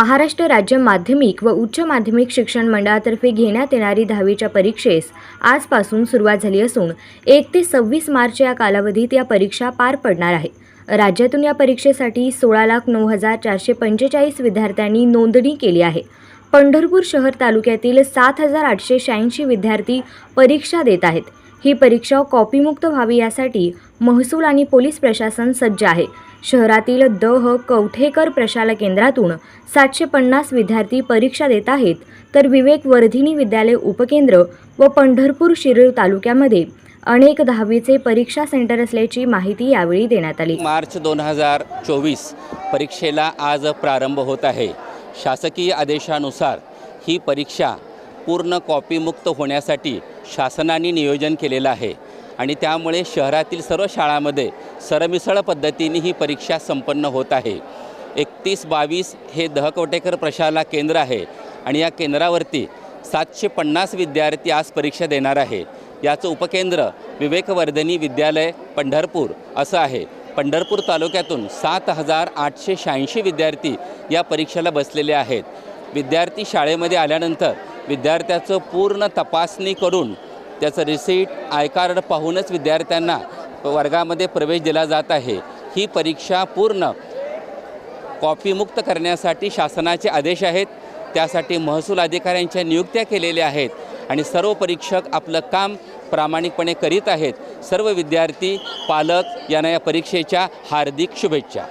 महाराष्ट्र राज्य माध्यमिक व उच्च माध्यमिक शिक्षण मंडळातर्फे घेण्यात येणारी दहावीच्या परीक्षेस आजपासून सुरुवात झाली असून एक ते सव्वीस मार्च या कालावधीत या परीक्षा पार पडणार आहे राज्यातून या परीक्षेसाठी सोळा लाख नऊ हजार चारशे पंचेचाळीस विद्यार्थ्यांनी नोंदणी केली आहे. पंढरपूर शहर तालुक्यातील सात हजार आठशे शहाऐंशी विद्यार्थी परीक्षा देत आहेत. ही परीक्षा कॉपीमुक्त व्हावी यासाठी महसूल आणि पोलीस प्रशासन सज्ज आहे. शहरातील द ह कवठेकर प्रशाला केंद्रातून सातशे पन्नास विद्यार्थी परीक्षा देत आहेत तर विवेक वर्धिनी विद्यालय उपकेंद्र व पंढरपूर शिरूर तालुक्यामध्ये अनेक दहावीचे परीक्षा सेंटर असल्याची माहिती यावेळी देण्यात आली. मार्च दोन हजार चोवीस परीक्षेला आज प्रारंभ होत आहे. शासकीय आदेशानुसार ही परीक्षा पूर्ण कॉपीमुक्त होण्यासाठी शासनाने नियोजन केलेलं आहे. आणि त्यामुळे शहरातील सर्व शाळांमध्ये सरमिसळ पद्धतीने ही परीक्षा संपन्न होत आहे. एकतीस बावीस हे दहकोटेकर प्रशाला केंद्र आहे. आणि या केंद्रावरती सातशे पन्नास विद्यार्थी आज परीक्षा देणार आहे. याचं उपकेंद्र विवेकवर्धनी विद्यालय पंढरपूर असं आहे. पंढरपूर तालुक्यातून सात हजार आठशे शहाऐंशी विद्यार्थी या परीक्षेला बसलेले आहेत. विद्यार्थी शाळेमध्ये आल्यानंतर विद्यार्थ्याचं पूर्ण तपासणी करून त्याचं रिसीट आय कार्ड पाहूनच विद्यार्थ्यांना वर्गामध्ये प्रवेश दिला जात आहे. ही परीक्षा पूर्ण कॉपीमुक्त करण्यासाठी शासनाचे आदेश आहेत. त्यासाठी महसूल अधिकाऱ्यांच्या नियुक्त्या केलेल्या आहेत आणि सर्व परीक्षक आपलं काम प्रामाणिकपणे करीत आहेत. सर्व विद्यार्थी पालक यांना या परीक्षेच्या हार्दिक शुभेच्छा.